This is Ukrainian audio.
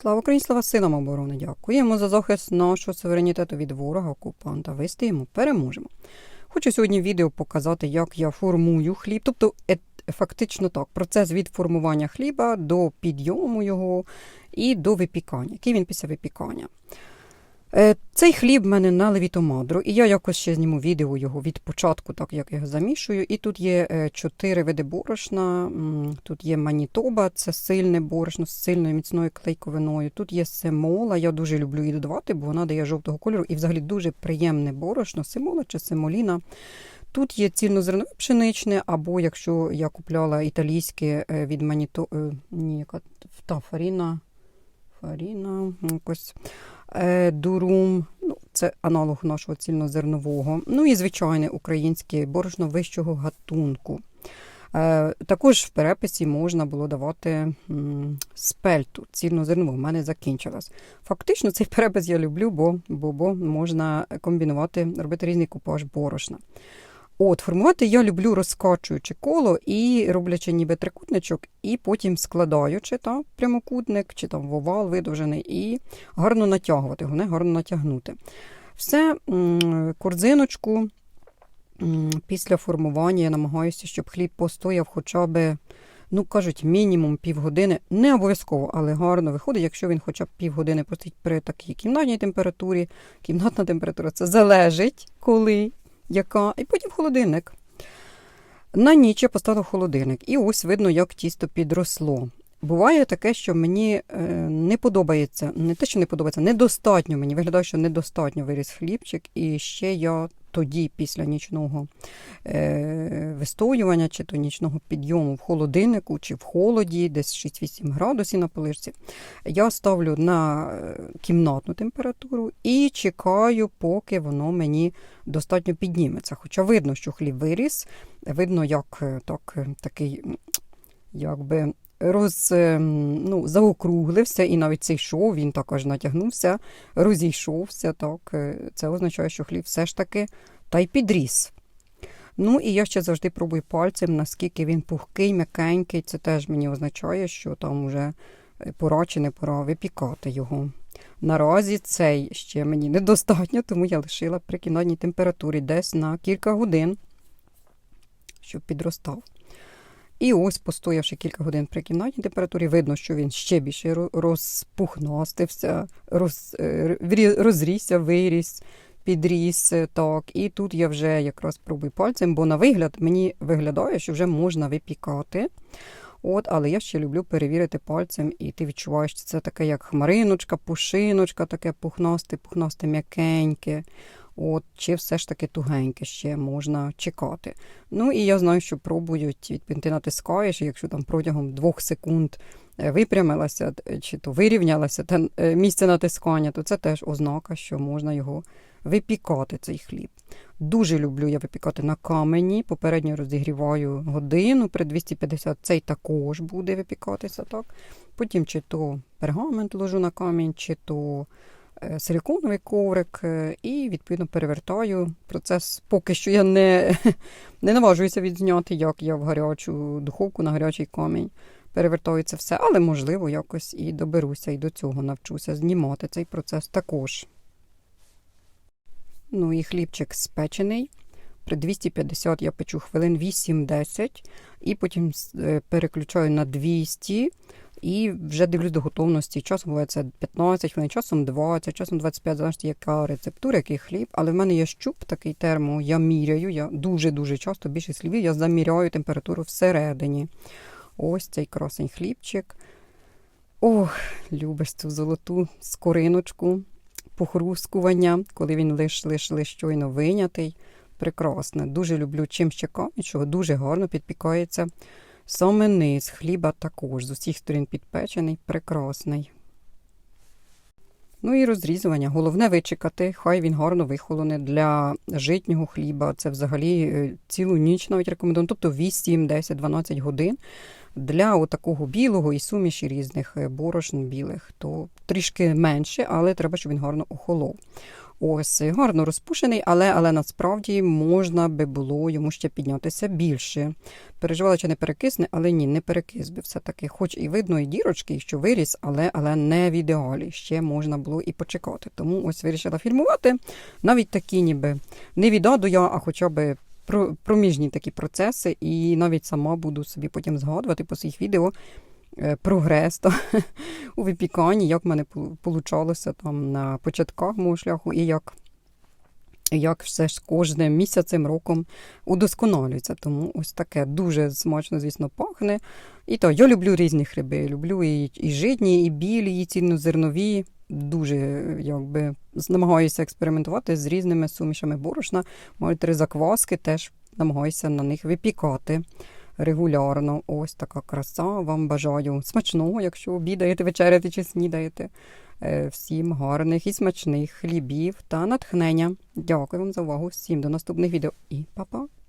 Слава Україні, слава силам оборони! Дякуємо за захист нашого суверенітету від ворога окупанта. Вистоїмо, переможемо. Хочу сьогодні відео показати, як я формую хліб. Тобто, е- фактично так, процес від формування хліба до підйому його і до випікання. Який він після випікання. Е, Цей хліб в мене на левітомадру, і я якось ще зніму відео його від початку, так як я його замішую. І тут є е, чотири види борошна. Тут є манітоба, це сильне борошно з сильною міцною клейковиною. Тут є семола. Я дуже люблю її додавати, бо вона дає жовтого кольору і взагалі дуже приємне борошно, семола чи семоліна. Тут є цільнозернове пшеничне, або якщо я купляла італійське е, від маніто... Ні, яка та фаріна. Фаріна, якось дурум, ну, це аналог нашого цільнозернового. Ну і звичайне українське борошно вищого гатунку. Е, також в переписі можна було давати спельту цільнозернову, в мене закінчилась. Фактично, цей перепис я люблю, бо, бо, бо можна комбінувати, робити різний купаж борошна. От, формувати я люблю розкачуючи коло і роблячи ніби трикутничок, і потім складаючи та, прямокутник чи там в овал видовжений, і гарно натягувати, головне гарно натягнути. Все, корзиночку після формування я намагаюся, щоб хліб постояв хоча б, ну кажуть, мінімум півгодини. Не обов'язково, але гарно виходить, якщо він хоча б півгодини постоїть при такій кімнатній температурі. Кімнатна температура це залежить коли яка, і потім в холодильник. На ніч я поставила холодильник, і ось видно, як тісто підросло. Буває таке, що мені е, не подобається, не те, що не подобається, недостатньо мені. Виглядає, що недостатньо виріс хлібчик, і ще я тоді, після нічного е, вистоювання, чи то нічного підйому в холодильнику, чи в холоді, десь 6-8 градусів на полишці, я ставлю на е, кімнатну температуру і чекаю, поки воно мені достатньо підніметься. Хоча видно, що хліб виріс, видно, як е, так, е, такий, якби. Роз, е, ну, заокруглився, і навіть цей шов, він також натягнувся, розійшовся. Так. е, Це означає, що хліб все ж таки та й підріс. Ну і я ще завжди пробую пальцем, наскільки він пухкий, м'якенький. Це теж мені означає, що там вже е, пора чи не пора випікати його. Наразі цей ще мені недостатньо, тому я лишила при кімнатній температурі десь на кілька годин, щоб підростав. І ось, постоявши кілька годин при кімнатній температурі, видно, що він ще більше розпухностився, роз, е, розрісся, виріс, підріс. е, Так. І тут я вже якраз пробую пальцем, бо на вигляд мені виглядає, що вже можна випікати. От, але я ще люблю перевірити пальцем, і ти відчуваєш, що це таке, як хмариночка, пушиночка, таке пухнасте, пухнасте, м'якеньке. От, чи все ж таки тугеньке ще можна чекати. Ну і я знаю, що пробують, від- ти натискаєш, якщо там протягом двох секунд е, випрямилася, чи то вирівнялося те е, місце натискання, то це теж ознака, що можна його випікати, цей хліб. Дуже люблю я випікати на камені. Попередньо розігріваю годину при 250. Цей також буде випікатися так. Потім чи то пергамент ложу на камінь, чи то е, силиконовий коврик, е, і відповідно перевертаю. Процес поки що я не, не наважуюся відзняти, як я в гарячу духовку на гарячий камінь. Перевертаю це все, але можливо якось і доберуся, і до цього навчуся знімати цей процес також. Ну і хлібчик спечений. При 250 я печу хвилин 8-10, і потім е, переключаю на 200 і вже дивлюсь до готовності. Часом буває це 15 хвилин, часом 20, часом 25, залежить, яка рецептура, який хліб. Але в мене є щуп такий термо, я міряю. Я дуже-дуже часто більше слівів, я заміряю температуру всередині. Ось цей красень хлібчик. Ох, любиш цю золоту скориночку, похрускування, коли він лиш лиш лиш щойно винятий. Прекрасне. Дуже люблю чим ще камінчого, дуже гарно підпікається. Саме низ хліба також з усіх сторін підпечений, прекрасний. Ну і розрізування. Головне вичекати, хай він гарно вихолоне для житнього хліба. Це взагалі е, цілу ніч навіть рекомендую, тобто 8, 10, 12 годин. Для отакого білого і суміші різних е, борошн білих, то трішки менше, але треба, щоб він гарно охолов. Ось гарно розпушений, але, але насправді можна би було йому ще піднятися більше. Переживала, чи не перекисне, але ні, не перекис би все-таки. Хоч і видно, і дірочки, що виріс, але, але не в ідеалі. Ще можна було і почекати. Тому ось вирішила фільмувати. Навіть такі, ніби не від А до я, а хоча б про- проміжні такі процеси. І навіть сама буду собі потім згадувати по своїх відео прогрес та, у випіканні, як в мене вийшло там на початках мого шляху, і як, як все ж кожним місяцем, роком удосконалюється. Тому ось таке дуже смачно, звісно, пахне. І то я люблю різні гриби. Люблю і, і житні, і білі, і ціннозернові. Дуже якби намагаюся експериментувати з різними сумішами борошна. Маю три закваски, теж намагаюся на них випікати регулярно. Ось така краса. Вам бажаю смачного, якщо обідаєте, вечеряєте чи снідаєте. Е, Всім гарних і смачних хлібів та натхнення. Дякую вам за увагу. Всім до наступних відео і па-па!